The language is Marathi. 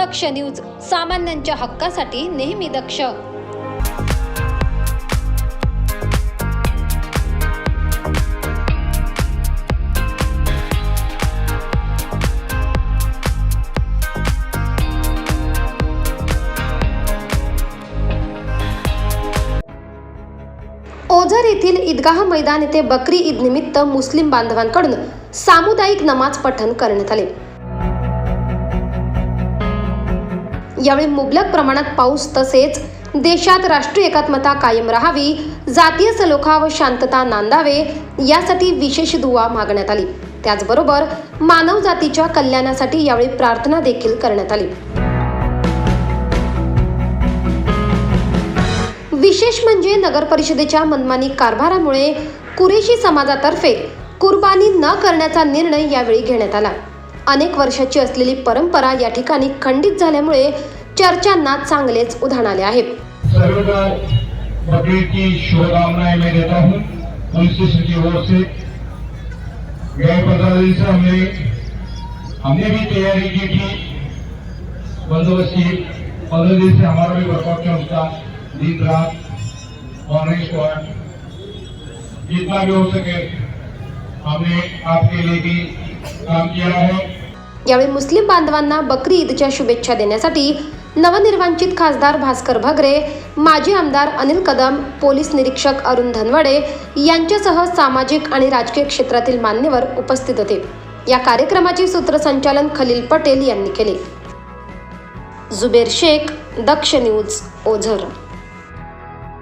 दक्ष न्यूज सामान्यांच्या हक्कासाठी नेहमी दक्ष. ओझर येथील ईदगाह मैदान येथे बकरी ईद निमित्त मुस्लिम बांधवांकडून सामुदायिक नमाज पठण करण्यात आले. यावेळी मुबलक प्रमाणात पाऊस तसेच देशात राष्ट्रीय एकात्मता कायम राहावी जातीय सलोखा व शांतता नांदावे यासाठी विशेष दुवा मागण्यात आली. त्याचबरोबर मानव जातीच्या कल्याणासाठी यावेळी प्रार्थना देखील करण्यात आली. विशेष म्हणजे नगर परिषदेच्या मनमानी कारभारामुळे कुरेशी समाजातर्फे कुर्बानी न करण्याचा निर्णय यावेळी घेण्यात आला. अनेक वर्षाची असलेली परंपरा या ठिकाणी खंडित झाल्यामुळे चर्चांना चांगलेच उधाण आले आहे. हमने भी तैयारी की थी। बंदोबस्त की। पंद्रह दिन से हमारा भी वर्कआउट दिन रात मॉर्निंग स्क्वाड जितना भी हो सके हमने आपके लिए भी काम किया है यावेळी मुस्लिम बांधवांना बकरी ईदच्या शुभेच्छा देण्यासाठी नवनिर्वांचित खासदार भास्कर भगरे माजी आमदार अनिल कदम पोलीस निरीक्षक अरुण धनवडे यांच्यासह सामाजिक आणि राजकीय क्षेत्रातील मान्यवर उपस्थित होते. या कार्यक्रमाचे सूत्रसंचालन खलील पटेल यांनी केले. जुबेर शेख दक्ष न्यूज ओझर.